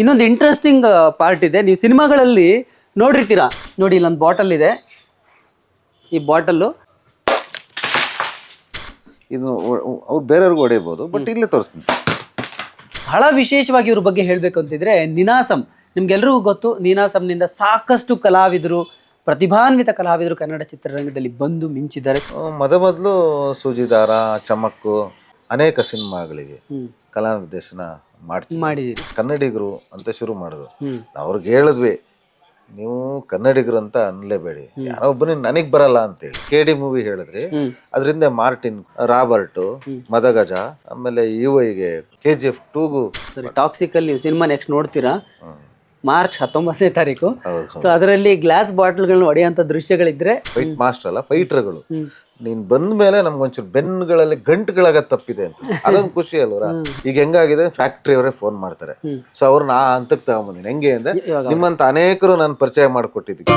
ಇನ್ನೊಂದು interesting part ಇದೆ. ನೀವು ಸಿನಿಮಾಗಳಲ್ಲಿ ನೋಡಿರ್ತೀರಾ? ನೋಡಿ ಇಲ್ಲೊಂದು ಬಾಟಲ್ ಇದೆ. ಈ ಬಾಟಲ್ಲು ಇದು ಅವ್ರು ಬೇರೆಯವ್ರಿಗೂ ಹೊಡೆಯಬಹುದು ಬಟ್ ಇಲ್ಲೇ ತೋರಿಸ್ತೀನಿ. ಬಹಳ ವಿಶೇಷವಾಗಿ ಇವ್ರ ಬಗ್ಗೆ ಹೇಳಬೇಕು ಅಂತಿದ್ರೆ ನಿನಾಸಂ. ನಿಮ್ಗೆಲ್ರಿಗೂ ಗೊತ್ತು ನೀನಾಸಂನಿಂದ ಸಾಕಷ್ಟು ಕಲಾವಿದರು ಪ್ರತಿಭಾನ್ವಿತ ಕಲಾವಿದರು ಕನ್ನಡ ಚಿತ್ರರಂಗದಲ್ಲಿ ಬಂದು ಮಿಂಚಿದ್ದಾರೆ. ಮೊದ ಮೊದಲು ಸೂಜಿದಾರ ಚಮಕ್ಕು ಅನೇಕ ಸಿನಿಮಾಗಳಿಗೆ. ಕಲಾ ನಿರ್ದೇಶನ ಮಾಡ್ತೀವಿ. ಕನ್ನಡಿಗರು ಅಂತ ಶುರು ಮಾಡಿದ್ರು. ಅವ್ರಿಗೆ ಹೇಳಿದ್ವಿ ನೀವು ಕನ್ನಡಿಗರು ಅಂತ ಅನ್ಲೇಬೇಡಿ. ಯಾರೋ ಒಬ್ಬನೇ ನನಗ್ ಬರಲ್ಲ ಅಂತೇಳಿ. ಕೆ ಡಿ ಮೂವಿ ಹೇಳಿದ್ರಿ. ಅದರಿಂದ ಮಾರ್ಟಿನ್ ರಾಬರ್ಟ್ ಮದಗಜ ಆಮೇಲೆ ಯುವೈಗೆ ಕೆ ಜಿ ಎಫ್ ಟೂಗು ಟಾಕ್ಸಿಕ್ ಅಲ್ಲಿ ಸಿನಿಮಾ ನೆಕ್ಸ್ಟ್ ನೋಡ್ತೀರಾ? ಮಾರ್ಚ್ ಹತ್ತೊಂಬತ್ತನೇ ತಾರೀಕು. ಸೊ ಅದರಲ್ಲಿ ಗ್ಲಾಸ್ ಬಾಟಲ್ಗಳನ್ನ ಒಡೆಯುವಂತ ದೃಶ್ಯಗಳಿದ್ರೆ ಫೈಟ್ ಮಾಸ್ಟರ್ ಅಲ್ಲ ಫೈಟರ್ಗಳು ನೀನ್ ಬಂದ ಮೇಲೆ ನಮ್ಗೊಂಚೂರು ಬೆನ್ನುಗಳಲ್ಲಿ ಗಂಟುಗಳಾಗ ತಪ್ಪಿದೆ ಅಂತ. ಅದೊಂದು ಖುಷಿ ಅಲ್ವರ? ಈಗ ಹೆಂಗಾಗಿದೆ? ಫ್ಯಾಕ್ಟ್ರಿ ಅವರೇ ಫೋನ್ ಮಾಡ್ತಾರೆ. ಸೊ ಅವ್ರನ್ನ ಆ ಹಂತಕ್ಕೆ ತಗೊಂಬಂದಿನಿ ಹೆಂಗೆ ಅಂದ್ರೆ ನಿಮ್ಮಂತ ಅನೇಕರು ನಾನು ಪರಿಚಯ ಮಾಡಿಕೊಟ್ಟಿದ್ದೀನಿ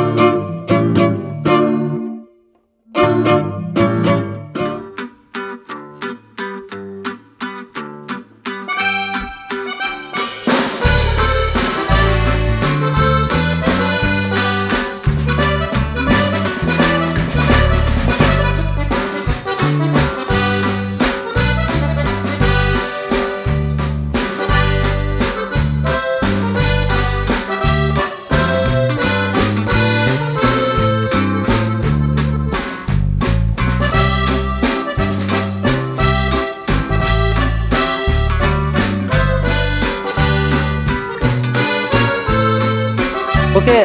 ಓಕೆ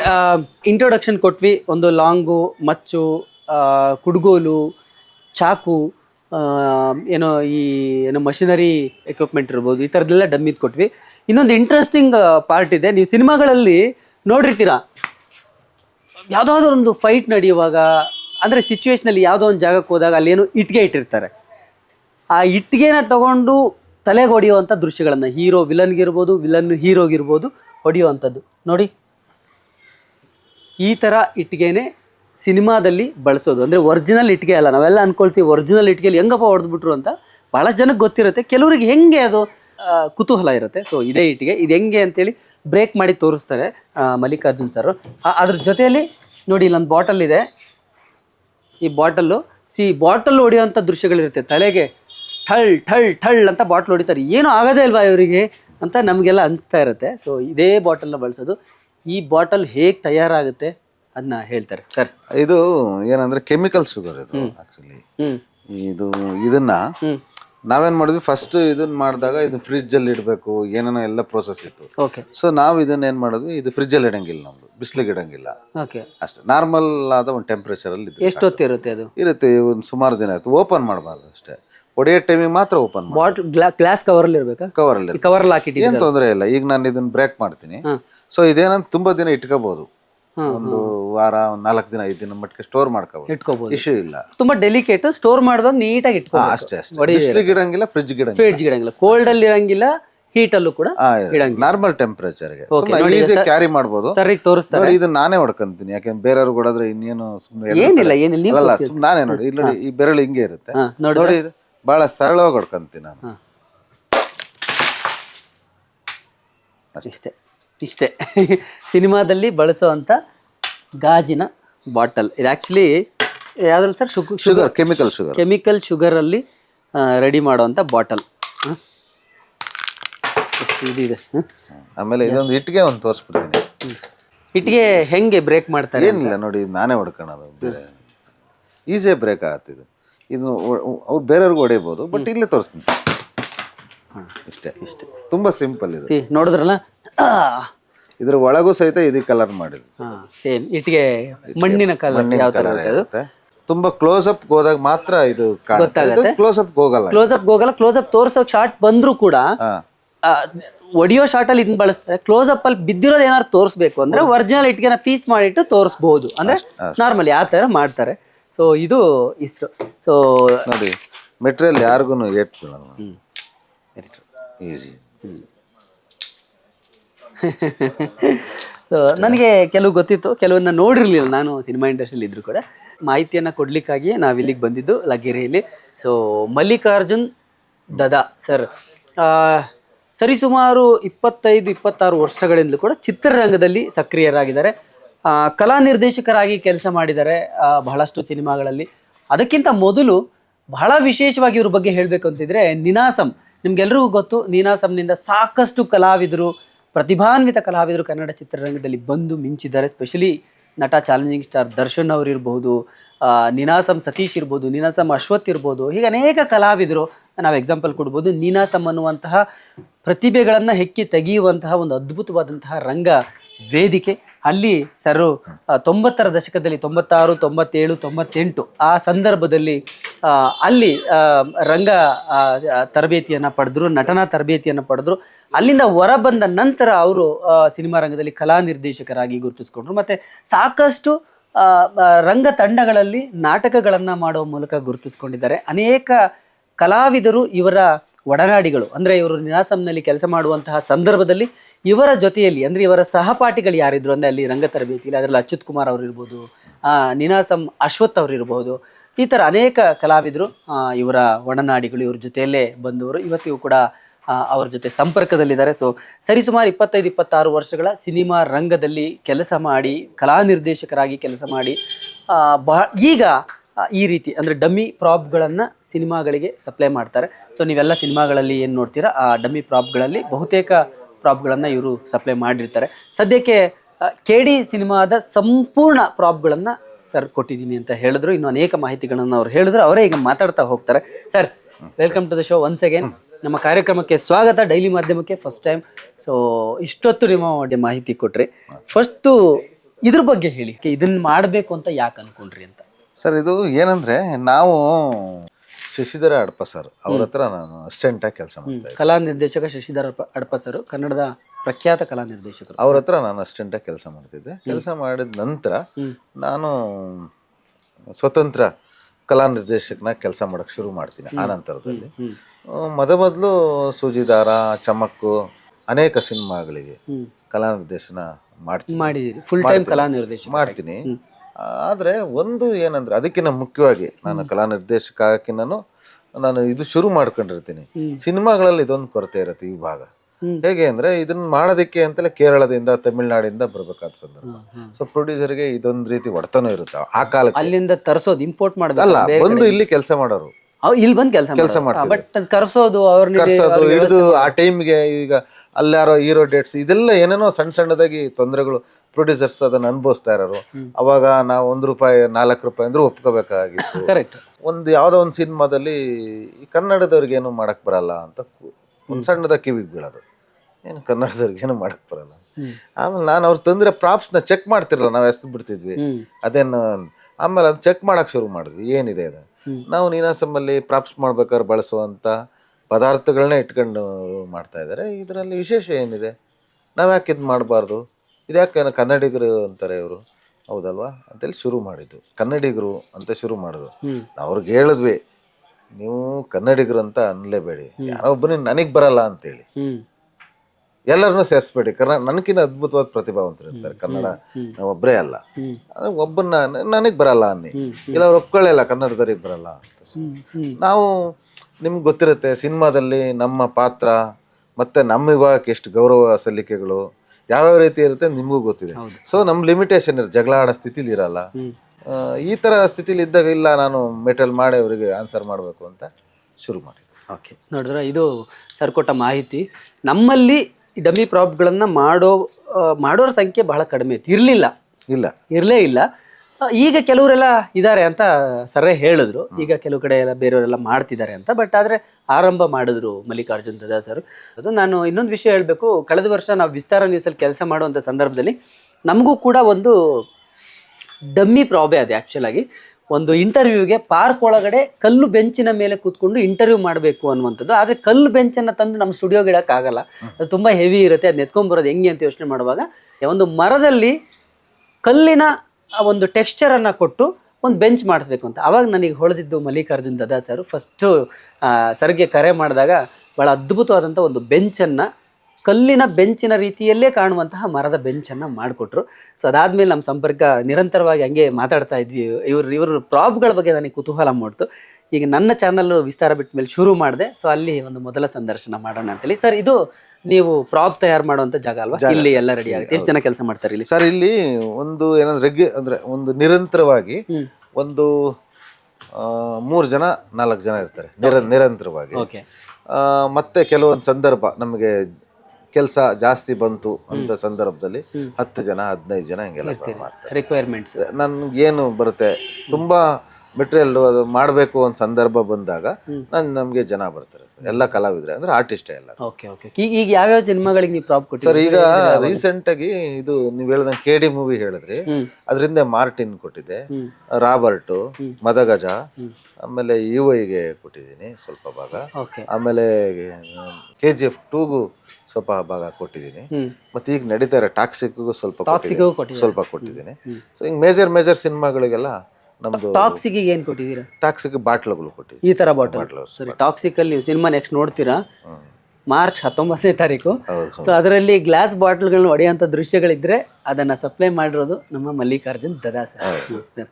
ಇಂಟ್ರೊಡಕ್ಷನ್ ಕೊಟ್ವಿ. ಒಂದು ಲಾಂಗು, ಮಚ್ಚು ಕುಡ್ಗೋಲು, ಚಾಕು ಏನೋ ಈ, ಏನೋ ಮಷಿನರಿ ಎಕ್ವಿಪ್ಮೆಂಟ್ ಇರ್ಬೋದು. ಈ ಥರದ್ದೆಲ್ಲ ಡಮ್ಮಿದ್ ಕೊಟ್ವಿ. ಇನ್ನೊಂದು ಇಂಟ್ರೆಸ್ಟಿಂಗ್ ಪಾರ್ಟ್ ಇದೆ. ನೀವು ಸಿನಿಮಾಗಳಲ್ಲಿ ನೋಡಿರ್ತೀರಾ? ಯಾವುದಾದ್ರೂ ಒಂದು ಫೈಟ್ ನಡೆಯುವಾಗ, ಅಂದರೆ ಸಿಚುವೇಶ್ನಲ್ಲಿ ಯಾವುದೋ ಒಂದು ಜಾಗಕ್ಕೆ ಹೋದಾಗ ಏನೋ ಇಟ್ಟಿಗೆ ಇಟ್ಟಿರ್ತಾರೆ. ಆ ಇಟ್ಟಿಗೆನ ತಗೊಂಡು ತಲೆಗೆ ಹೊಡೆಯುವಂಥ ದೃಶ್ಯಗಳನ್ನು, ಹೀರೋ ವಿಲನ್ಗಿರ್ಬೋದು ವಿಲನ್ ಹೀರೋಗಿರ್ಬೋದು ಹೊಡೆಯುವಂಥದ್ದು. ನೋಡಿ. ಈ ಥರ ಇಟ್ಟಿಗೆನೇ ಸಿನಿಮಾದಲ್ಲಿ ಬಳಸೋದು. ಅಂದರೆ ಒರಿಜಿನಲ್ ಇಟ್ಟಿಗೆ ಅಲ್ಲ, ನಾವೆಲ್ಲ ಅಂದ್ಕೊಳ್ತೀವಿ ಒರಿಜಿನಲ್ ಇಟ್ಟಿಗೆಯಲ್ಲಿ ಹೆಂಗಪ್ಪ ಹೊಡೆದ್ಬಿಟ್ರು ಅಂತ ಭಾಳಷ್ಟು ಜನಕ್ಕೆ ಗೊತ್ತಿರುತ್ತೆ. ಕೆಲವರಿಗೆ ಹೆಂಗೆ ಅದು ಕುತೂಹಲ ಇರುತ್ತೆ. ಸೊ ಇದೇ ಇಟ್ಟಿಗೆ. ಇದು ಹೆಂಗೆ ಅಂತೇಳಿ ಬ್ರೇಕ್ ಮಾಡಿ ತೋರಿಸ್ತಾರೆ ಮಲ್ಲಿಕಾರ್ಜುನ್ ಸರ್ ಅದ್ರ ಜೊತೆಯಲ್ಲಿ ನೋಡಿ ಇಲ್ಲೊಂದು ಬಾಟಲ್ ಇದೆ. ಈ ಬಾಟಲ್ಲು ಸಿ ಬಾಟಲ್ ಹೊಡೆಯುವಂಥ ದೃಶ್ಯಗಳಿರುತ್ತೆ. ತಲೆಗೆ ಠಳ್ ಠಳ್ ಠಳ್ ಅಂತ ಬಾಟ್ಲ್ ಹೊಡಿತಾರೆ. ಏನೂ ಆಗೋದೇ ಇಲ್ವಾ ಇವರಿಗೆ ಅಂತ ನಮಗೆಲ್ಲ ಅನಿಸ್ತಾ ಇರುತ್ತೆ. ಸೊ ಇದೇ ಬಾಟಲ್ನ ಬಳಸೋದು. ಈ ಬಾಟಲ್ ಹೇಗೆ ತಯಾರಾಗುತ್ತೆ ಅದನ್ನ ಹೇಳ್ತಾರೆ. ಸರ್. ಇದು ಏನಂದ್ರೆ ಕೆಮಿಕಲ್ ಶುಗರ್ ಇದು ಆಕ್ಚುಲಿ ಇದು ಇದನ್ನ ನಾವೇನ್ ಮಾಡಿದ್ವಿ ಫಸ್ಟ್ ಇದನ್ನ ಮಾಡಿದಾಗ ಇದು ಫ್ರಿಜ್ ಅಲ್ಲಿ ಇಡಬೇಕು ಏನೇನೋ ಎಲ್ಲ ಪ್ರೋಸೆಸ್ ಇತ್ತು. ಓಕೆ ಸೊ ನಾವು ಇದನ್ನ ಏನ್ ಮಾಡಿದ್ವಿ ಇದು ಫ್ರಿಜ್ ಅಲ್ಲಿ ಇಡಂಗಿಲ್ಲ ನಮ್ದು ಬಿಸಿಲಿಗೆ ಇಡಂಗಿಲ್ಲ. ಓಕೆ ಅಷ್ಟೇ. ನಾರ್ಮಲ್ ಆದ ಒಂದು ಟೆಂಪರೇಚರ್ ಅಲ್ಲಿ ಎಷ್ಟೊತ್ತಿರುತ್ತೆ ಅದು? ಇರುತ್ತೆ ಒಂದು ಸುಮಾರು ದಿನ ಆಯ್ತು. ಓಪನ್ ಮಾಡಬಾರ್ದು ಅಷ್ಟೇ. ಹೊಡೆಯೋ ಟೈಮಿಗೆ ಮಾತ್ರ ಓಪನ್ ಬಾಟ್ಲ್ ಗ್ಲಾಸ್ ಕವರಲ್ಲಿ ಇರಬೇಕಾ? ಕವರ್ ಅಲ್ಲಿ ಕವರಲ್ಲಿ ಹಾಕಿಟ್ಟಿದ್ದೀವಿ ಏನ್ ತೊಂದರೆ ಇಲ್ಲ. ಈಗ ನಾನು ಇದನ್ನ ಬ್ರೇಕ್ ಮಾಡ್ತೀನಿ. ಸೊ ಇದೇನಂತ ತುಂಬಾ ದಿನ ಇಟ್ಕೋಬಹುದು ಒಂದು ವಾರ ಒಂದ್ ನಾಲ್ಕು ದಿನ ಐದು ದಿನ ಮಟ್ಟಿಗೆ ಸ್ಟೋರ್ ಮಾಡ್ಕೋಬಹುದು ಇಟ್ಕೋಬಹುದು ಇಶ್ಯೂ ಇಲ್ಲ. ತುಂಬಾ ಡೆಲಿಕೇಟ್ ಸ್ಟೋರ್ ಮಾಡುವಾಗ ನೀಟಾಗಿ ಹಾ, ಇಟ್ಕೋಬೇಕು ಅಷ್ಟೇ. ಅಷ್ಟೇ ಗಿಡಂಗಿಲ್ಲ ಇಡಂಗಿಲ್ಲ ಫ್ರಿಜ್ ಗಿಡ ಫ್ರಿಜ್ ಗಿಡಂಗಿಲ್ಲ ಕೋಲ್ಡ್ ಅಲ್ಲಿ ಇರಂಗಿಲ್ಲ ಹೀಟ್ ಅಲ್ಲೂ ಕೂಡ ನಾರ್ಮಲ್ ಟೆಂಪರೇಚರ್ಗೆ ನೋಡಿ, ಈಸಿ ಕ್ಯಾರಿ ಮಾಡಬಹುದು ಸರಿ ತೋರಿಸ್ತಾರೆ. ನೋಡಿ ಇದನ್ನ ನಾನೇ ಹೊಡ್ಕೊಂತೀನಿ. ಯಾಕಂದ್ರೆ ಬೇರೆಯವ್ರು ಕೊಡಾದ್ರೆ ಇನ್ನೇನು ಸುಮ್ಮನೆ ಏನಿಲ್ಲ ಏನಿಲ್ಲ. ಅಲ್ಲ ನಾನೇ ನೋಡಿ. ಇಲ್ಲಿ ನೋಡಿ ಈ ಬೆರಳು ಹಿಂಗೆ ಇರುತ್ತೆ. ನೋಡಿ ಬಹಳ ಸರಳವಾಗಿ ಹೊಡ್ಕೊಂತೀನಿ ನಾನು. ಇಷ್ಟೇ ಇಷ್ಟೇ. ಸಿನಿಮಾದಲ್ಲಿ ಬಳಸುವಂಥ ಗಾಜಿನ ಬಾಟಲ್. ಇದು ಆ್ಯಕ್ಚುಲಿ ಯಾವ್ದ್ರಲ್ಲಿ sir? Sugar. Sugar chemical sugar chemical ಶುಗರಲ್ಲಿ ready ಮಾಡುವಂಥ ಬಾಟಲ್. ಇದಿದೆ? ಆಮೇಲೆ ಇದೊಂದು ಇಟ್ಟಿಗೆ ಒಂದು ತೋರಿಸ್ಬಿಡ್ತೀನಿ. ಇಟ್ಟಿಗೆ ಹೆಂಗೆ ಬ್ರೇಕ್ ಮಾಡ್ತಾರೆ ಏನಿಲ್ಲ ನೋಡಿ ನಾನೇ ಹೊಡ್ಕೊಳೋದು. ಈಸಿಯಾಗಿ ಬ್ರೇಕ್ ಆಗತ್ತೆ ಇದು ಇದು ಅವ್ರು ಬೇರೆಯವ್ರಿಗೂ ಹೊಡೆಯಬಹುದು ಬಟ್ ಇಲ್ಲೇ ತೋರಿಸ್ತೀನಿ. ಇಷ್ಟೇ ಇಷ್ಟೇ. ತುಂಬಾ ಸಿಂಪಲ್ ಇದೆ. ಸಿ ನೋಡಿದ್ರಲ್ಲ? ಇದ್ರ ಒಳಗೂ ಸಹಿತ ಇದಕ್ಕೆ ಕಲರ್ ಮಾಡಿದ್ರು ಸೇಮ್. ಇಟ್ಟಿಗೆ ಮಣ್ಣಿನ ಕಲರ್ ಯಾವ ತರ ಇರುತ್ತೆ ಅದು ಇರುತ್ತೆ. ತುಂಬಾ ಕ್ಲೋಸ್ ಅಪ್ ಹೋದಾಗ ಮಾತ್ರ ಇದು ಗೊತ್ತಾಗತ್ತೆ. ಕ್ಲೋಸ್ ಅಪ್ ಹೋಗಲ್ಲ ಕ್ಲೋಸ್ ಅಪ್ ಹೋಗಲ್ಲ. ಕ್ಲೋಸ್ ಅಪ್ ತೋರಿಸೋ ಶಾರ್ಟ್ ಬಂದ್ರು ಕೂಡ ಹಾ. ಆ, ಒಡಿಯೋ ಶಾರ್ಟ್ ಅಲ್ಲಿ ಇದನ್ನ ಬಳಸ್ತಾರೆ. ಕ್ಲೋಸ್ ಅಪ್ ಅಲ್ಲಿ ಬಿದ್ದಿರೋದು ಏನಾದ್ರು ತೋರಿಸ್ಬೇಕು ಅಂದ್ರೆ ಒರಿಜಿನಲ್ ಇಟ್ಗೆನ ಪೀಸ್ ಮಾಡಿಟ್ಟು ತೋರಿಸಬಹುದು ಅಂದ್ರೆ ನಾರ್ಮಲ್ ಯಾವ ತರ ಮಾಡ್ತಾರೆ. ಸೊ ಇದು ಇಷ್ಟು. ಸೊ ನೋಡಿ ಮೆಟೀರಿಯಲ್ ಯಾರಿಗೂ ಏಟ್ ಈಸಿ ನನಗೆ ಕೆಲವು ಗೊತ್ತಿತ್ತು. ಕೆಲವನ್ನ ನೋಡಿರ್ಲಿಲ್ಲ ನಾನು ಸಿನಿಮಾ ಇಂಡಸ್ಟ್ರಿಯಲ್ಲಿ ಇದ್ರು ಕೂಡ. ಮಾಹಿತಿಯನ್ನು ಕೊಡ್ಲಿಕ್ಕಾಗಿ ನಾವು ಇಲ್ಲಿಗೆ ಬಂದಿದ್ದು ಲಗೇರಿಯಲ್ಲಿ. So Mallikarjun Dada sir. ಸರಿಸುಮಾರು ಇಪ್ಪತ್ತೈದು ಇಪ್ಪತ್ತಾರು ವರ್ಷಗಳಿಂದಲೂ ಕೂಡ ಚಿತ್ರರಂಗದಲ್ಲಿ ಸಕ್ರಿಯರಾಗಿದ್ದಾರೆ. ಕಲಾ ನಿರ್ದೇಶಕರಾಗಿ ಕೆಲಸ ಮಾಡಿದ್ದಾರೆ ಬಹಳಷ್ಟು ಸಿನಿಮಾಗಳಲ್ಲಿ. ಅದಕ್ಕಿಂತ ಮೊದಲು ಬಹಳ ವಿಶೇಷವಾಗಿ ಇವ್ರ ಬಗ್ಗೆ ಹೇಳಬೇಕು ಅಂತಿದ್ರೆ ನಿನಾಸಂ. ನಿಮ್ಗೆಲ್ರಿಗೂ ಗೊತ್ತು, ನೀನಾಸಂನಿಂದ ಸಾಕಷ್ಟು ಕಲಾವಿದರು, ಪ್ರತಿಭಾನ್ವಿತ ಕಲಾವಿದರು ಕನ್ನಡ ಚಿತ್ರರಂಗದಲ್ಲಿ ಬಂದು ಮಿಂಚಿದ್ದಾರೆ. ಸ್ಪೆಷಲಿ ನಟ ಚಾಲೆಂಜಿಂಗ್ ಸ್ಟಾರ್ ದರ್ಶನ್ ಅವರು ಇರ್ಬೋದು ನಿನಾಸಂ ಸತೀಶ್ ಇರ್ಬೋದು, ನಿನಾಸಂ ಅಶ್ವತ್ ಇರ್ಬೋದು, ಹೀಗೆ ಅನೇಕ ಕಲಾವಿದರು ನಾವು ಎಕ್ಸಾಂಪಲ್ ಕೊಡ್ಬೋದು. ನೀನಾಸಂ ಅನ್ನುವಂತಹ ಪ್ರತಿಭೆಗಳನ್ನು ಹೆಕ್ಕಿ ತೆಗೆಯುವಂತಹ ಒಂದು ಅದ್ಭುತವಾದಂತಹ ರಂಗ ವೇದಿಕೆ. ಅಲ್ಲಿ ಸರ್ ತೊಂಬತ್ತರ ದಶಕದಲ್ಲಿ ತೊಂಬತ್ತಾರು, ತೊಂಬತ್ತೇಳು, ತೊಂಬತ್ತೆಂಟು ಆ ಸಂದರ್ಭದಲ್ಲಿ ಅಲ್ಲಿ ರಂಗ ತರಬೇತಿಯನ್ನು ಪಡೆದ್ರು, ನಟನಾ ತರಬೇತಿಯನ್ನು ಪಡೆದ್ರು. ಅಲ್ಲಿಂದ ಹೊರ ಬಂದ ನಂತರ ಅವರು ಸಿನಿಮಾ ರಂಗದಲ್ಲಿ ಕಲಾ ನಿರ್ದೇಶಕರಾಗಿ ಗುರುತಿಸ್ಕೊಂಡ್ರು. ಮತ್ತು ಸಾಕಷ್ಟು ರಂಗ ತಂಡಗಳಲ್ಲಿ ನಾಟಕಗಳನ್ನು ಮಾಡುವ ಮೂಲಕ ಗುರುತಿಸ್ಕೊಂಡಿದ್ದಾರೆ. ಅನೇಕ ಕಲಾವಿದರು ಇವರ ಒಡನಾಡಿಗಳು. ಅಂದರೆ ಇವರು ನಿನಾಸಂನಲ್ಲಿ ಕೆಲಸ ಮಾಡುವಂತಹ ಸಂದರ್ಭದಲ್ಲಿ ಇವರ ಜೊತೆಯಲ್ಲಿ ಅಂದ್ರೆ ಇವರ ಸಹಪಾಠಿಗಳು ಯಾರಿದ್ರು ಅಂದ್ರೆ ಅಲ್ಲಿ ರಂಗ ತರಬೇತಿಯಲ್ಲಿ ಅದರಲ್ಲಿ ಅಚ್ಯುತ್ ಕುಮಾರ್ ಅವರು ಇರ್ಬೋದು ನಿನಾಸಂ ಅಶ್ವಥ್ ಅವರು ಇರ್ಬೋದು ಈ ಥರ ಅನೇಕ ಕಲಾವಿದರು ಇವರ ಒಡನಾಡಿಗಳು ಇವ್ರ ಜೊತೆಯಲ್ಲೇ ಬಂದವರು. ಇವತ್ತಿಗೂ ಕೂಡ ಅವ್ರ ಜೊತೆ ಸಂಪರ್ಕದಲ್ಲಿದ್ದಾರೆ. ಸೊ ಸರಿಸುಮಾರು ಇಪ್ಪತ್ತೈದು ಇಪ್ಪತ್ತಾರು ವರ್ಷಗಳ ಸಿನಿಮಾ ರಂಗದಲ್ಲಿ ಕೆಲಸ ಮಾಡಿ ಕಲಾ ನಿರ್ದೇಶಕರಾಗಿ ಕೆಲಸ ಮಾಡಿ ಆ, ಬಹ ಈಗ ಈ ರೀತಿ ಅಂದರೆ ಡಮ್ಮಿ ಪ್ರಾಪ್ಗಳನ್ನು ಸಿನಿಮಾಗಳಿಗೆ ಸಪ್ಲೈ ಮಾಡ್ತಾರೆ. ಸೊ ನೀವೆಲ್ಲ ಸಿನಿಮಾಗಳಲ್ಲಿ ಏನು ನೋಡ್ತೀರಾ? ಆ ಡಮ್ಮಿ ಪ್ರಾಪ್ಗಳಲ್ಲಿ ಬಹುತೇಕ ಪ್ರಾಪ್ಗಳನ್ನು ಇವರು ಸಪ್ಲೈ ಮಾಡಿರ್ತಾರೆ. ಸದ್ಯಕ್ಕೆ ಕೆ ಡಿ ಸಿನಿಮಾದ ಸಂಪೂರ್ಣ ಪ್ರಾಪ್ಗಳನ್ನು ಸರ್ ಕೊಟ್ಟಿದ್ದೀನಿ ಅಂತ ಹೇಳಿದ್ರು. ಇನ್ನು ಅನೇಕ ಮಾಹಿತಿಗಳನ್ನು ಅವ್ರು ಹೇಳಿದ್ರು. ಅವರೇ ಈಗ ಮಾತಾಡ್ತಾ ಹೋಗ್ತಾರೆ. Sir welcome to the show once again ನಮ್ಮ ಕಾರ್ಯಕ್ರಮಕ್ಕೆ ಸ್ವಾಗತ. ಡೈಲಿ ಮಾಧ್ಯಮಕ್ಕೆ ಫಸ್ಟ್ ಟೈಮ್ ಸೊ ಇಷ್ಟೊತ್ತು ನಿಮ್ಮ ಮಾಹಿತಿ ಕೊಟ್ರಿ. ಫಸ್ಟು ಇದ್ರ ಬಗ್ಗೆ ಹೇಳಿ. ಇದನ್ನ ಮಾಡಬೇಕು ಅಂತ ಯಾಕೆ ಅನ್ಕೊಂಡ್ರಿ ಅಂತ? ಸರ್, ಇದು ಏನಂದ್ರೆ, ನಾವು ಶಶಿಧರ ಅಡಪ ಸರ್ ಅವ್ರ ಹತ್ರ ನಾನು ಅಸಿಸ್ಟೆಂಟ್ ಆಗಿ ಕೆಲಸ ಮಾಡ್ತಾ ಕಲಾ ನಿರ್ದೇಶಕ ಶಶಿಧರ ಅಡಪ- ಸರ್ ಕನ್ನಡದ ಪ್ರಖ್ಯಾತ ಕಲಾ ನಿರ್ದೇಶಕರು ಅವ್ರ ಹತ್ರ ನಾನು ಅಸಿಸ್ಟೆಂಟ್ ಆಗಿ ಕೆಲಸ ಮಾಡ್ತಿದ್ದೆ. ಕೆಲಸ ಮಾಡಿದ ನಂತರ ನಾನು ಸ್ವತಂತ್ರ ಕಲಾ ನಿರ್ದೇಶಕನ ಕೆಲಸ ಮಾಡಕ್ ಶುರು ಮಾಡ್ತೀನಿ ಆ ನಂತರದಲ್ಲಿ. ಮೊದ ಮೊದಲು ಸೂಜಿದಾರ ಚಮಕ್ಕು ಅನೇಕ ಸಿನಿಮಾಗಳಿಗೆ ಕಲಾ ನಿರ್ದೇಶನ ಮಾಡ್ತೀನಿ. ಮಾಡಿ ಫುಲ್ ಟೈಮ್ ಕಲಾ ನಿರ್ದೇಶನ ಮಾಡ್ತೀನಿ. ಆದರೆ ಒಂದು ಏನಂದ್ರೆ ಅದಕ್ಕಿಂತ ಮುಖ್ಯವಾಗಿ ನಾನು ಕಲಾ ನಿರ್ದೇಶಕ ಆಗಕ್ಕಿನ್ನೂ ನಾನು ಇದು ಶುರು ಮಾಡ್ಕೊಂಡಿರ್ತೀನಿ. ಸಿನಿಮಾಗಳಲ್ಲಿ ಇದೊಂದು ಕೊರತೆ ಇರುತ್ತೆ ಈ ಭಾಗ. ಹೇಗೆ ಅಂದ್ರೆ ಇದನ್ನ ಮಾಡೋದಕ್ಕೆ ಅಂತಲೇ ಕೇರಳದಿಂದ ತಮಿಳ್ನಾಡಿಂದ ಬರ್ಬೇಕಾದ ಸಂದರ್ಭ. ಸೊ ಪ್ರೊಡ್ಯೂಸರ್ಗೆ ಇದೊಂದು ರೀತಿ ಹೊಡೆತನೂ ಇರುತ್ತೆ ಆ ಕಾಲಕ್ಕೆ. ಅಲ್ಲಿಂದ ತರಿಸೋದು ಇಂಪೋರ್ಟ್ ಮಾಡೋದಲ್ಲ ಬಂದು ಇಲ್ಲಿ ಕೆಲಸ ಮಾಡೋರು. ಇಲ್ಲಿ ಬಂದು ಕೆಲಸ ಮಾಡ್ತಾರೆ. ಬಟ್ ಕರ್ಸೋದು ಅವ್ರನ್ನ ಕರ್ಸೋದು ಹಿಡಿದು ಆ ಟೈಮ್ಗೆ ಈಗ ಅಲ್ಲಾರೋ ಹೀರೋ ಡೇಟ್ಸ್ ಇದೆಲ್ಲ ಏನೇನೋ ಸಣ್ಣ ಸಣ್ಣದಾಗಿ ತೊಂದರೆಗಳು ಪ್ರೊಡ್ಯೂಸರ್ಸ್ ಅದನ್ನ ಅನುಭವಿಸ್ತಾ ಇರೋರು. ಅವಾಗ ನಾವು ಒಂದ್ ರೂಪಾಯಿ ನಾಲ್ಕು ರೂಪಾಯಿ ಅಂದ್ರೆ ಒಪ್ಕೋಬೇಕಾಗಿತ್ತು. ಕರೆಕ್ಟ್ ಒಂದು ಯಾವುದೋ ಒಂದು ಸಿನಿಮಾದಲ್ಲಿ ಈ ಕನ್ನಡದವ್ರಿಗೆ ಏನು ಮಾಡಕ್ ಬರಲ್ಲ ಅಂತ ಒಂದು ಸಣ್ಣದ ಕಿವಿಗೆ ಬೀಳೋದು. ಏನು ಕನ್ನಡದವ್ರಿಗೆ ಏನು ಮಾಡಕ್ ಬರಲ್ಲ. ಆಮೇಲೆ ನಾನು ಅವ್ರು ಪ್ರಾಪ್ಸ್ ಪ್ರಾಪ್ಸ್ನ ಚೆಕ್ ಮಾಡ್ತಿರಲ್ಲ ನಾವು ಎಷ್ಟು ಬಿಡ್ತಿದ್ವಿ. ಅದೇನು ಆಮೇಲೆ ಅದು ಚೆಕ್ ಮಾಡಕ್ ಶುರು ಮಾಡಿದ್ವಿ. ಏನಿದೆ ಅದು. ನಾವು ನೀನಾಸಂಬಲ್ಲಿ ಪ್ರಾಪ್ಸ್ ಮಾಡ್ಬೇಕಾದ್ರೆ ಬಳಸುವಂತ ಪದಾರ್ಥಗಳನ್ನ ಇಟ್ಕೊಂಡು ಮಾಡ್ತಾ ಇದ್ದಾರೆ. ಇದರಲ್ಲಿ ವಿಶೇಷ ಏನಿದೆ? ನಾವು ಯಾಕೆ ಇದು ಮಾಡಬಾರ್ದು ಇದ್ಯಾಕೆ ಕನ್ನಡಿಗರು ಅಂತಾರೆ ಇವರು. ಹೌದಲ್ವಾ? ಅಂತೇಳಿ ಶುರು ಮಾಡಿದ್ದು. ಕನ್ನಡಿಗರು ಅಂತ ಶುರು ಮಾಡಿದ್ರು ಅವ್ರಿಗೆ ಹೇಳಿದ್ವಿ ನೀವು ಕನ್ನಡಿಗರು ಅಂತ ಅನ್ಲೇಬೇಡಿ. ಯಾರೋ ನನಗ್ ನನಗೆ ಬರಲ್ಲ ಅಂತೇಳಿ. ಎಲ್ಲರನ್ನೂ ಸೇರಿಸ್ಬೇಡಿ. ಕನ್ನಡ ನನಗಿಂತ ಅದ್ಭುತವಾದ ಪ್ರತಿಭಾವಂತರು ಇರ್ತಾರೆ. ಕನ್ನಡ ನಾವು ಒಬ್ಬರೇ ಅಲ್ಲ. ಒಬ್ಬನ್ನ ನನಗೆ ಬರಲ್ಲ ಅನ್ನಿ. ಇಲ್ಲ ಅವ್ರು ಒಪ್ಕೊಳ್ಳಿಲ್ಲ ಕನ್ನಡದವ್ರಿಗೆ ಬರಲ್ಲ ಅಂತ ನಾವು ನಿಮ್ಗೆ ಗೊತ್ತಿರುತ್ತೆ ಸಿನಿಮಾದಲ್ಲಿ ನಮ್ಮ ಪಾತ್ರ ಮತ್ತೆ ನಮ್ಮ ವಿಭಾಗಕ್ಕೆ ಎಷ್ಟು ಗೌರವ ಸಲ್ಲಿಕೆಗಳು ಯಾವ್ಯಾವ ರೀತಿ ಇರುತ್ತೆ ನಿಮಗೂ ಗೊತ್ತಿದೆ. ಸೊ ನಮ್ಮ ಲಿಮಿಟೇಷನ್ ಇರುತ್ತೆ. ಜಗಳ ಆಡೋ ಸ್ಥಿತಿಲಿ ಇರಲ್ಲ. ಈ ಥರ ಸ್ಥಿತಿಲಿ ಇದ್ದಾಗ ಇಲ್ಲ ನಾನು ಮೆಟಲ್ ಮಾಡಿ ಅವರಿಗೆ ಆನ್ಸರ್ ಮಾಡಬೇಕು ಅಂತ ಶುರು ಮಾಡಿದ್ದೆ. ಓಕೆ ನೋಡಿದ್ರೆ ಇದು ಸರ್ ಕೊಟ್ಟ ಮಾಹಿತಿ. ನಮ್ಮಲ್ಲಿ ಡಮ್ಮಿ ಪ್ರಾಪ್ಗಳನ್ನು ಮಾಡೋ ಮಾಡೋರ ಸಂಖ್ಯೆ ಬಹಳ ಕಡಿಮೆ ಇತ್ತು. ಇರಲಿಲ್ಲ. ಇಲ್ಲ. ಇರಲೇ ಇಲ್ಲ. ಈಗ ಕೆಲವರೆಲ್ಲ ಇದ್ದಾರೆ ಅಂತ ಸರೇ ಹೇಳಿದ್ರು. ಈಗ ಕೆಲವು ಕಡೆ ಎಲ್ಲ ಬೇರೆಯವರೆಲ್ಲ ಮಾಡ್ತಿದ್ದಾರೆ ಅಂತ. ಬಟ್ ಆದರೆ ಆರಂಭ ಮಾಡಿದ್ರು ಮಲ್ಲಿಕಾರ್ಜುನ್ ದದಾ ಸರ್ ಅದು ನಾನು ಇನ್ನೊಂದು ವಿಷಯ ಹೇಳಬೇಕು. ಕಳೆದ ವರ್ಷ ನಾವು ವಿಸ್ತಾರ ನ್ಯೂಸಲ್ಲಿ ಕೆಲಸ ಮಾಡುವಂಥ ಸಂದರ್ಭದಲ್ಲಿ ನಮಗೂ ಕೂಡ ಒಂದು ಡಮ್ಮಿ ಪ್ರಾಬೆ ಅದೇ ಆ್ಯಕ್ಚುಲ್ ಆಗಿ? ಒಂದು ಇಂಟರ್ವ್ಯೂಗೆ ಪಾರ್ಕ್ ಒಳಗಡೆ ಕಲ್ಲು ಬೆಂಚಿನ ಮೇಲೆ ಕೂತ್ಕೊಂಡು ಇಂಟರ್ವ್ಯೂ ಮಾಡಬೇಕು ಅನ್ನುವಂಥದ್ದು. ಆದರೆ ಕಲ್ಲು ಬೆಂಚನ್ನು ತಂದು ನಮ್ಮ ಸ್ಟುಡಿಯೋಗೆ ಇಡೋಕ್ಕಾಗಲ್ಲ ಅದು ತುಂಬ ಹೆವಿ ಇರುತ್ತೆ ಅದು ಎತ್ಕೊಂಬರೋದು ಹೆಂಗೆ ಅಂತ ಯೋಚನೆ ಮಾಡುವಾಗ ಒಂದು ಮರದಲ್ಲಿ ಕಲ್ಲಿನ ಒಂದು ಟೆಕ್ಸ್ಚರನ್ನು ಕೊಟ್ಟು ಒಂದು ಬೆಂಚ್ ಮಾಡಿಸ್ಬೇಕು ಅಂತ. ಅವಾಗ ನನಗೆ ಹೊಳೆದಿದ್ದು ಮಲ್ಲಿಕಾರ್ಜುನ್ ದದಾ ಸರ್ ಫಸ್ಟು ಸರ್ಗೆ ಕರೆ ಮಾಡಿದಾಗ ಭಾಳ ಅದ್ಭುತವಾದಂಥ ಒಂದು ಬೆಂಚನ್ನು ಕಲ್ಲಿನ ಬೆಂಚಿನ ರೀತಿಯಲ್ಲೇ ಕಾಣುವಂತಹ ಮರದ ಬೆಂಚನ್ನು ಮಾಡಿಕೊಟ್ರು. ಸೊ ಅದಾದ್ಮೇಲೆ ನಮ್ಮ ಸಂಪರ್ಕ ನಿರಂತರವಾಗಿ ಹಂಗೆ ಮಾತಾಡ್ತಾ ಇದ್ವಿ. ಇವರು ಇವರು ಪ್ರಾಬ್ಗಳ ಬಗ್ಗೆ ನನಗೆ ಕುತೂಹಲ ಮಾಡ್ತು. ಈಗ ನನ್ನ ಚಾನಲ್ ವಿಸ್ತಾರ ಬಿಟ್ಟ ಮೇಲೆ ಶುರು ಮಾಡಿದೆ. ಸೊ ಅಲ್ಲಿ ಒಂದು ಮೊದಲ ಸಂದರ್ಶನ ಮಾಡೋಣ ಅಂತೇಳಿ. ಸರ್ ಇದು ನೀವು ಪ್ರಾಪ್ ತಯಾರು ಮಾಡುವಂತ ಜಾಗ ಅಲ್ವಾ? ಇಲ್ಲಿ ಎಲ್ಲ ರೆಡಿ ಆಗುತ್ತೆ. ಎಷ್ಟು ಜನ ಕೆಲಸ ಮಾಡ್ತಾರೆ ಇಲ್ಲಿ? ಸರ್ ಇಲ್ಲಿ ಒಂದು ಏನಂದ್ರೆ ರೆಗ್ಯು ಅಂದ್ರೆ ಒಂದು ನಿರಂತರವಾಗಿ ಒಂದು ಮೂರು ಜನ ನಾಲ್ಕು ಜನ ಇರ್ತಾರೆ. ನಿರ ನಿರಂತರವಾಗಿ. ಓಕೆ ಮತ್ತೆ ಕೆಲವೊಂದು ಸಂದರ್ಭ ನಮಗೆ ಕೆಲಸ ಜಾಸ್ತಿ ಬಂತು ಅಂತ ಸಂದರ್ಭದಲ್ಲಿ ಹತ್ತು ಜನ ಹದಿನೈದು ಜನ ಹಿಂಗೆಲ್ಲ ಮಾಡ್ತಾರೆ. ರಿಕ್ವೈರ್ಮೆಂಟ್ಸ್ ನನ್ಗೇನು ಬರುತ್ತೆ ತುಂಬಾ ಮೆಟೀರಿಯಲ್ ಅದು ಮಾಡಬೇಕು ಅಂತ ಸಂದರ್ಭ ಬಂದಾಗ ನನ್ ನಮಗೆ ಜನ ಬರ್ತಾರೆ ಸರ್. ಎಲ್ಲ ಕಲಾವಿದ್ರೆ ಅಂದ್ರೆ ಆರ್ಟಿಸ್ಟೇ ಎಲ್ಲ ಓಕೆ ಓಕೆ ಈಗ ಯಾವ ಯಾವ್ಯಾವ ಸಿನಿಮಾಗಳಿಗೆ ನೀವು ಪ್ರಾಪ್ ಸರ್ ಈಗ ರೀಸೆಂಟ್ ಆಗಿ ಇದು ನೀವು ಹೇಳ್ದಂಗೆ ಕೆ ಡಿ ಮೂವಿ ಹೇಳಿದ್ರಿ. ಅದರಿಂದ ಮಾರ್ಟಿನ್ ಕೊಟ್ಟಿದ್ದೆ. ರಾಬರ್ಟು ಮದಗಜ ಆಮೇಲೆ ಯು ಐಗೆ ಕೊಟ್ಟಿದ್ದೀನಿ ಸ್ವಲ್ಪ ಭಾಗ. ಆಮೇಲೆ ಕೆ ಜಿ ಎಫ್ ಟೂಗೂ ಸ್ವಲ್ಪ ಭಾಗ ಕೊಟ್ಟಿದ್ದೀನಿ. ಮತ್ತೆ ಈಗ ನಡೀತಾ ಇರೋ ಟಾಕ್ಸಿಕ್ಗೂ ಸ್ವಲ್ಪ ಟಾಕ್ಸಿಗೂ. ಕೊಟ್ಟಿದ್ದೀರಾ? ಸ್ವಲ್ಪ ಕೊಟ್ಟಿದ್ದೀನಿ. ಸೊ ಹಿಂಗ್ ಮೇಜರ್ ಮೇಜರ್ ಸಿನಿಮಾಗಳಿಗೆಲ್ಲ ನಮ್ದು ಟಾಕ್ಸಿಗೆ ಏನ್ ಕೊಟ್ಟಿದ್ದೀರಾ? ಟಾಕ್ಸಿಕ್ ಬಾಟ್ಲುಗಳು ಕೊಟ್ಟಿದ್ದೀನಿ. ಈ ತರ ಬಾಟಲ್ ಸರಿ ಟಾಕ್ಸಿಕ್ ಅಲ್ಲಿ ಸಿನಿಮಾ ನೆಕ್ಸ್ಟ್ ನೋಡ್ತೀರಾ? ಮಾರ್ಚ್ ಹತ್ತೊಂಬತ್ತನೇ ತಾರೀಕು. ಸೊ ಅದರಲ್ಲಿ ಗ್ಲಾಸ್ ಬಾಟ್ಲ್ಗಳನ್ನ ಒಡೆಯುವಂತ ದೃಶ್ಯಗಳಿದ್ರೆ ಅದನ್ನ ಸಪ್ಲೈ ಮಾಡಿರೋದು ನಮ್ಮ ಮಲ್ಲಿಕಾರ್ಜುನ್ ದದಾ ಸರ್.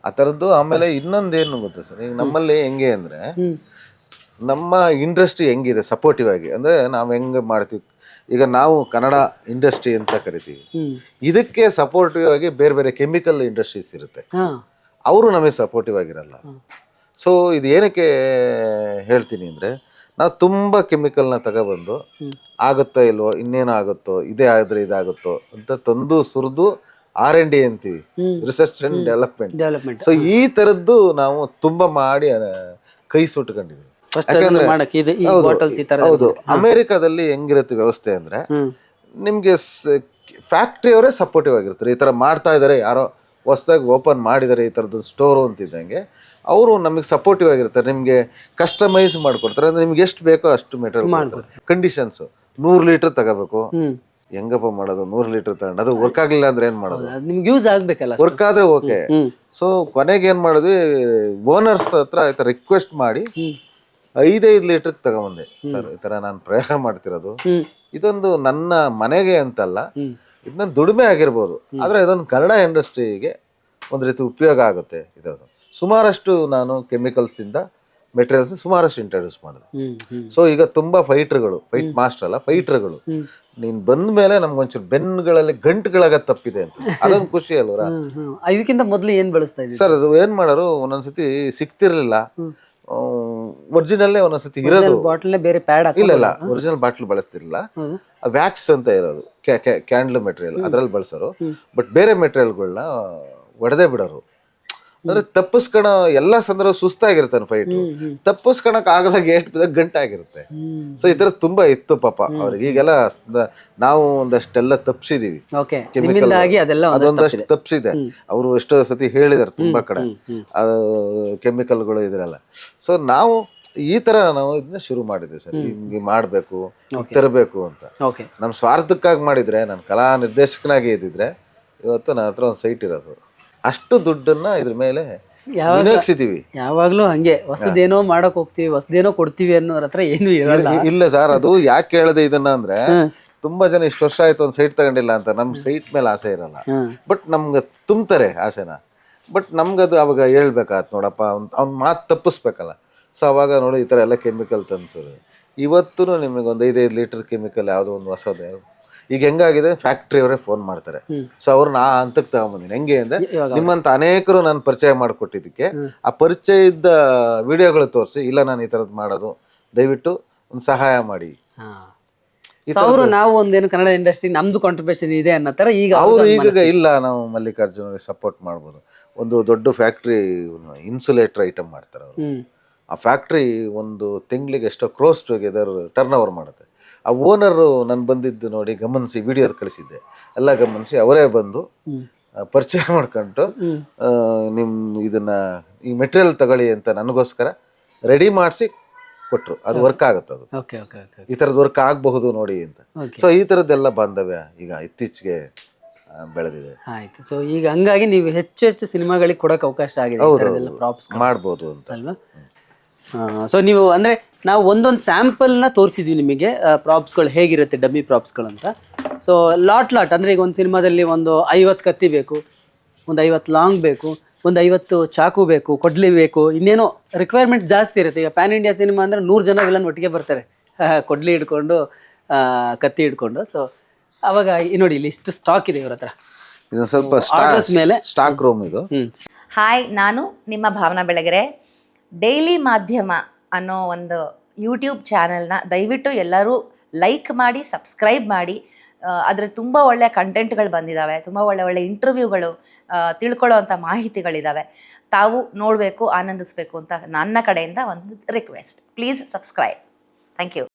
ಆ ಥರದ್ದು ಆಮೇಲೆ ಇನ್ನೊಂದೇನು ಗೊತ್ತಾ ಸರ್? ಈಗ ನಮ್ಮಲ್ಲಿ ಹೆಂಗೆ ಅಂದ್ರೆ ನಮ್ಮ ಇಂಡಸ್ಟ್ರಿ ಹೆಂಗಿದೆ ಸಪೋರ್ಟಿವ್ ಆಗಿ? ಅಂದ್ರೆ ನಾವು ಹೆಂಗೆ ಮಾಡ್ತೀವಿ? ಈಗ ನಾವು ಕನ್ನಡ ಇಂಡಸ್ಟ್ರಿ ಅಂತ ಕರಿತೀವಿ. ಇದಕ್ಕೆ ಸಪೋರ್ಟಿವ್ ಆಗಿ ಬೇರೆ ಬೇರೆ ಕೆಮಿಕಲ್ ಇಂಡಸ್ಟ್ರೀಸ್ ಇರುತ್ತೆ. ಅವರು ನಮಗೆ ಸಪೋರ್ಟಿವ್ ಆಗಿರಲ್ಲ. ಸೊ ಇದು ಏನಕ್ಕೆ ಹೇಳ್ತೀನಿ ಅಂದರೆ ನಾವು ತುಂಬ ಕೆಮಿಕಲ್ನ ತಗೊಬಂದು ಆಗುತ್ತೋ ಇಲ್ವೋ ಇನ್ನೇನೋ ಆಗುತ್ತೋ ಇದೇ ಆದರೆ ಇದಾಗುತ್ತೋ ಅಂತ ತಂದು ಸುರಿದು ಆರ್ ಎನ್ ಡಿ ಅಂತೀವಿ. Research and development development so ಈ ಥರದ್ದು ನಾವು ತುಂಬ ಮಾಡಿ ಕೈ ಸುಟ್ಕೊಂಡಿದ್ದೀವಿ ಫಸ್ಟ್ ಅದನ್ನ ಮಾಡಕ್ಕೆ ಇದು ಈ ಬಾಟಲ್ಸ್ ಈ ತರ ಹೌದು. ಅಮೆರಿಕಾದಲ್ಲಿ ಹೆಂಗಿರುತ್ತೆ ವ್ಯವಸ್ಥೆ ಅಂದ್ರೆ ನಿಮ್ಗೆ ಫ್ಯಾಕ್ಟ್ರಿ ಅವರೇ ಸಪೋರ್ಟಿವ್ ಆಗಿರ್ತಾರೆ. ಈ ತರ ಮಾಡ್ತಾ ಇದಾರೆ ಯಾರೋ ಹೊಸದಾಗಿ ಓಪನ್ ಮಾಡಿದ್ದಾರೆ ಈ ಥರದ್ದು ಸ್ಟೋರು ಅಂತಿದ್ದಂಗೆ ಅವರು ನಮಗೆ ಸಪೋರ್ಟಿವ್ ಆಗಿರ್ತಾರೆ. ನಿಮಗೆ ಕಸ್ಟಮೈಸ್ ಮಾಡ್ಕೊಡ್ತಾರೆ. ಅಂದ್ರೆ ನಿಮ್ಗೆ ಎಷ್ಟು ಬೇಕೋ ಅಷ್ಟು ಮೆಟೀರಿಯಲ್ ಕಂಡೀಷನ್ಸು ನೂರು ಲೀಟರ್ ತಗೋಬೇಕು. ಹೆಂಗಪ್ಪ ಮಾಡೋದು? ನೂರು ಲೀಟರ್ ತಗೊಂಡು. ಅದು ವರ್ಕ್ ಆಗಲಿಲ್ಲ ಅಂದ್ರೆ ಏನು ಮಾಡೋದು? ಅದು ನಿಮ್ಗೆ ಯೂಸ್ ಆಗ್ಬೇಕಲ್ಲ ವರ್ಕ್ ಆದ್ರೆ ಓಕೆ ಸೊ ಕೊನೆಗೆ ಏನು ಮಾಡಿದ್ವಿ? ಓನರ್ಸ್ ಹತ್ರ ಆಯ್ತಾ ರಿಕ್ವೆಸ್ಟ್ ಮಾಡಿ ಐದೈದು ಲೀಟರ್ಗೆ ತಗೊಂಬಂದೆ. ಸರ್ ಈ ತರ ನಾನು ಪ್ರಯೋಗ ಮಾಡ್ತಿರೋದು. ಇದೊಂದು ನನ್ನ ಮನೆಗೆ ಅಂತಲ್ಲ ಇದನ್ನ ದುಡಿಮೆ ಆಗಿರ್ಬೋದು. ಆದ್ರೆ ಇದೊಂದು ಕನ್ನಡ ಇಂಡಸ್ಟ್ರಿಗೆ ಒಂದು ರೀತಿ ಉಪಯೋಗ ಆಗುತ್ತೆ ಇದರದು ಸುಮಾರಷ್ಟು ನಾನು ಕೆಮಿಕಲ್ಸ್ ಇಂದ ಮೆಟೀರಿಯಲ್ಸ್ ಸುಮಾರಷ್ಟು ಇಂಟ್ರೊಡ್ಯೂಸ್ ಮಾಡಿದೆ. ಸೊ ಈಗ ತುಂಬಾ ಫೈಟರ್ಗಳು ಫೈಟ್ ಮಾಸ್ಟರ್ ಅಲ್ಲ ಫೈಟರ್ಗಳು ನೀನ್ ಬಂದ ಮೇಲೆ ನಮ್ಗೊಂಚೂರು ಬೆನ್ಗಳಲ್ಲಿ ಗಂಟುಗಳಾಗ ತಪ್ಪಿದೆ ಅಂತ. ಅದೊಂದು ಖುಷಿ ಅಲ್ವರ? ಇದಕ್ಕಿಂತ ಮೊದಲು ಏನ್ ಬೆಳೆಸ್ತಾ ಸರ್ ಅದು ಏನ್ ಮಾಡೋರು ಒಂದೊಂದ್ಸತಿ ಸಿಗ್ತಿರ್ಲಿಲ್ಲ ಒರಿಜಿನಲ್ಲೇ ಒಂದೊಂದ್ಸತಿ ಇರೋದು. ಬಾಟಲ್ ಬೇರೆ ಪ್ಯಾಡ್ ಇಲ್ಲ ಇಲ್ಲ ಒರಿಜಿನಲ್ ಬಾಟ್ಲ್ ಬಳಸ್ತಿರ್ಲಿಲ್ಲ. ವ್ಯಾಕ್ಸ್ ಅಂತ ಇರೋದು ಕ್ಯಾಂಡ್ಲ್ ಮೆಟೀರಿಯಲ್ ಅದ್ರಲ್ಲಿ ಬಳಸೋರು. ಬಟ್ ಬೇರೆ ಮೆಟೀರಿಯಲ್ಗಳನ್ನ ಒಡೆದೇ ಬಿಡೋರು. ಅಂದ್ರೆ ತಪ್ಪಿಸ್ಕೊಣ ಎಲ್ಲಾ ಸಂದರ್ಭ ಸುಸ್ತಾಗಿರ್ತಾನೆ ಫೈಟ್ ತಪ್ಪಿಸ್ಕೊಳಕ್ ಆಗದಾಗ ಎಷ್ಟು ಬಿದ್ದಾಗ ಗಂಟಾಗಿರುತ್ತೆ. ಸೊ ಈ ತರ ತುಂಬಾ ಇತ್ತು ಪಾಪ ಅವ್ರಿಗೆ. ಈಗೆಲ್ಲ ನಾವು ಒಂದಷ್ಟೆಲ್ಲ ತಪ್ಸಿದೀವಿ. ಅದೊಂದಷ್ಟು ತಪ್ಸಿದೆ. ಅವರು ಎಷ್ಟೋ ಸತಿ ಹೇಳಿದಾರೆ ತುಂಬಾ ಕಡೆ. ಕೆಮಿಕಲ್ಗಳು ಇದ್ರಲ್ಲ. ಸೊ ನಾವು ಈ ತರ ನಾವು ಇದನ್ನ ಶುರು ಮಾಡಿದ್ವಿ ಸರ್. ಹಿಂಗೆ ಮಾಡ್ಬೇಕು ತರಬೇಕು ಅಂತ. ನಮ್ಮ ಸ್ವಾರ್ಥಕ್ಕಾಗಿ ಮಾಡಿದ್ರೆ ನಾನು ಕಲಾ ನಿರ್ದೇಶಕನಾಗಿ ಇದ್ದಿದ್ರೆ ಇವತ್ತು ನನ್ನ ಹತ್ರ ಒಂದು ಸೈಟ್ ಇರೋದು. ಅಷ್ಟು ದುಡ್ಡನ್ನ ಇದ್ರ ಮೇಲೆ ವಿನಿಯೋಗಿಸಿದೀವಿ ಯಾವಾಗ್ಲೂ ಹಂಗೆ. ಹೊಸದೇನೋ ಮಾಡಕ್ ಹೋಗ್ತೀವಿ ಹೊಸದೇನೋ ಕೊಡ್ತೀವಿ ಅನ್ನೋರ ಹತ್ರ ಏನು ಇರಲ್ಲ. ಇಲ್ಲ ಸರ್ ಅದು ಯಾಕೆ ಕೇಳದೆ ಇದನ್ನ ಅಂದ್ರೆ ತುಂಬಾ ಜನ ಇಷ್ಟು ವರ್ಷ ಆಯ್ತು ಒಂದು ಸೈಟ್ ತಗೊಂಡಿಲ್ಲ ಅಂತ. ನಮ್ ಸೈಟ್ ಮೇಲೆ ಆಸೆ ಇರಲ್ಲ. ಬಟ್ ನಮ್ಗೆ ತುಂಬ್ತಾರೆ ಆಸೆನ. ಬಟ್ ನಮ್ಗದು ಅವಾಗ ಹೇಳ್ಬೇಕಾತ್ ನೋಡಪ್ಪ ಅವ್ನ್ ಅವ್ನ ಮಾತು ತಪ್ಪಿಸ್ಬೇಕಲ್ಲ. ಸೊ ಅವಾಗ ನೋಡಿ ಈ ತರ ಎಲ್ಲ ಕೆಮಿಕಲ್ ತನ್ಸೋದು ಇವತ್ತು ನಿಮಗೆ ಒಂದು ಐದೈದು ಲೀಟರ್ ಕೆಮಿಕಲ್ ಯಾವುದೋ ಒಂದು ಹೊಸದು. ಈಗ ಹೆಂಗಾಗಿದೆ? ಫ್ಯಾಕ್ಟ್ರಿ ಅವರೇ ಫೋನ್ ಮಾಡ್ತಾರೆ. ಸೊ ಅವ್ರನ್ನ ಆ ಹಂತಕ್ಕೆ ತಗೊಂಬಂದಿನಿ. ಹೆಂಗೆ ಅಂದ್ರೆ ನಿಮ್ಮಂತ ಅನೇಕರು ನಾನು ಪರಿಚಯ ಮಾಡಿಕೊಟ್ಟಿದ್ದಕ್ಕೆ ಆ ಪರಿಚಯ ಇದ್ದ ವಿಡಿಯೋಗಳು ತೋರಿಸಿ ಇಲ್ಲ ನಾನು ಈ ಥರದ್ದು ಮಾಡೋದು ದಯವಿಟ್ಟು ಒಂದು ಸಹಾಯ ಮಾಡಿ. ಅವರು ನಾವು ಒಂದೇನು ಕನ್ನಡ ಇಂಡಸ್ಟ್ರಿ ನಮ್ದು ಕಾಂಟ್ರಿಬ್ಯೂಷನ್ ಇದೆ ಅನ್ನೋ ತರ ಈಗ ಅವರು ಈಗ ಇಲ್ಲ ನಾವು ಮಲ್ಲಿಕಾರ್ಜುನ ಸಪೋರ್ಟ್ ಮಾಡ್ಬೋದು. ಒಂದು ದೊಡ್ಡ ಫ್ಯಾಕ್ಟ್ರಿ ಇನ್ಸುಲೇಟರ್ ಐಟಮ್ ಮಾಡ್ತಾರೆ ಅವರು. ಆ ಫ್ಯಾಕ್ಟ್ರಿ ಒಂದು ತಿಂಗಳಿಗೆ ಎಷ್ಟೋ ಕ್ರೋಸ್ ಟುಗೆದರ್ ಟರ್ನ್ ಓವರ್ ಮಾಡುತ್ತೆ. ಆ ಓನರು ನಾನು ಬಂದಿದ್ದು ನೋಡಿ ಗಮನಿಸಿ ವಿಡಿಯೋ ಕಳಿಸಿದ್ದೆ. ಎಲ್ಲ ಗಮನಿಸಿ ಅವರೇ ಬಂದು ಪರಿಚಯ ಮಾಡ್ಕೊಂಡು ನಿಮ್ಮ ಇದನ್ನ ಈ ಮೆಟೀರಿಯಲ್ ತಗೊಳ್ಳಿ ಅಂತ ನನಗೋಸ್ಕರ ರೆಡಿ ಮಾಡಿಸಿ ಕೊಟ್ಟರು ಅದು ವರ್ಕ್ ಆಗುತ್ತೆ ಅದು. ಓಕೆ ಓಕೆ ಓಕೆ ಈ ಥರದ್ದು ವರ್ಕ್ ಆಗಬಹುದು ನೋಡಿ ಅಂತ. ಸೊ ಈ ಥರದ್ದೆಲ್ಲ ಬಾಂಧವ್ಯ ಈಗ ಇತ್ತೀಚೆಗೆ ಆ, ಬೆಳೆದಿದೆ. ಆಯ್ತು. ಸೊ ಈಗ ಹಂಗಾಗಿ ನೀವು ಹೆಚ್ಚು ಹೆಚ್ಚು ಸಿನಿಮಾಗಳಿಗೆ ಕೊಡಕ್ಕೆ ಅವಕಾಶ ಆಗಿದೆ. ಈ ಥರದ್ದೆಲ್ಲ ಪ್ರಾಪ್ಸ್ ಮಾಡ್ಬೋದು ಅಂತ. ಅಲ್ವಾ? ಸೊ ನೀವು ಅಂದ್ರೆ ನಾವು ಒಂದೊಂದು ಸ್ಯಾಂಪಲ್ನ ತೋರಿಸಿದ್ವಿ ನಿಮಗೆ ಪ್ರಾಪ್ಸ್ಗಳು ಹೇಗಿರುತ್ತೆ ಡಮ್ಮಿ ಪ್ರಾಪ್ಸ್ಗಳು ಅಂತ. ಸೊ ಲಾಟ್ ಲಾಟ್ ಅಂದ್ರೆ ಈಗ ಒಂದು ಸಿನಿಮಾದಲ್ಲಿ ಒಂದು ಐವತ್ತು ಕತ್ತಿ ಬೇಕು ಒಂದು ಐವತ್ತು ಲಾಂಗ್ ಬೇಕು ಒಂದು ಐವತ್ತು ಚಾಕು ಬೇಕು ಕೊಡ್ಲಿ ಬೇಕು ಇನ್ನೇನೋ ರಿಕ್ವೈರ್ಮೆಂಟ್ ಜಾಸ್ತಿ ಇರುತ್ತೆ. ಈಗ ಪ್ಯಾನ್ ಇಂಡಿಯಾ ಸಿನಿಮಾ ಅಂದ್ರೆ ನೂರು ಜನ ವಿಲನ್ ಒಟ್ಟಿಗೆ ಬರ್ತಾರೆ. ಕೊಡ್ಲಿ ಹಿಡ್ಕೊಂಡು ಕತ್ತಿ ಹಿಡ್ಕೊಂಡು. ಸೊ ಅವಾಗ ನೋಡಿ ಇಲ್ಲಿ ಇಷ್ಟು ಸ್ಟಾಕ್ ಇದೆ ಇವ್ರ ಹತ್ರ. ಇದು ಸ್ವಲ್ಪ ಮೇಲೆ? ಸ್ಟಾಕ್ ರೂಮ್ ಇದು. ಹಾಯ್ ನಾನು ನಿಮ್ಮ ಭಾವನಾ ಬೆಳಗೆರೆ. ಡೈಲಿ ಮಾಧ್ಯಮ ಅನ್ನೋ ಒಂದು ಯೂಟ್ಯೂಬ್ ಚಾನಲ್ನ ದಯವಿಟ್ಟು ಎಲ್ಲರೂ ಲೈಕ್ ಮಾಡಿ, ಸಬ್ಸ್ಕ್ರೈಬ್ ಮಾಡಿ. ಅದರ ತುಂಬ ಒಳ್ಳೆಯ ಕಂಟೆಂಟ್ಗಳು ಬಂದಿದ್ದಾವೆ ತುಂಬ ಒಳ್ಳೆ ಒಳ್ಳೆ ಇಂಟರ್ವ್ಯೂಗಳು ತಿಳ್ಕೊಳ್ಳೋ ಅಂಥ ಮಾಹಿತಿಗಳಿದ್ದಾವೆ ತಾವು ನೋಡಬೇಕು, ಆನಂದಿಸಬೇಕು ಅಂತ ನನ್ನ ಕಡೆಯಿಂದ ಒಂದು request please subscribe thank you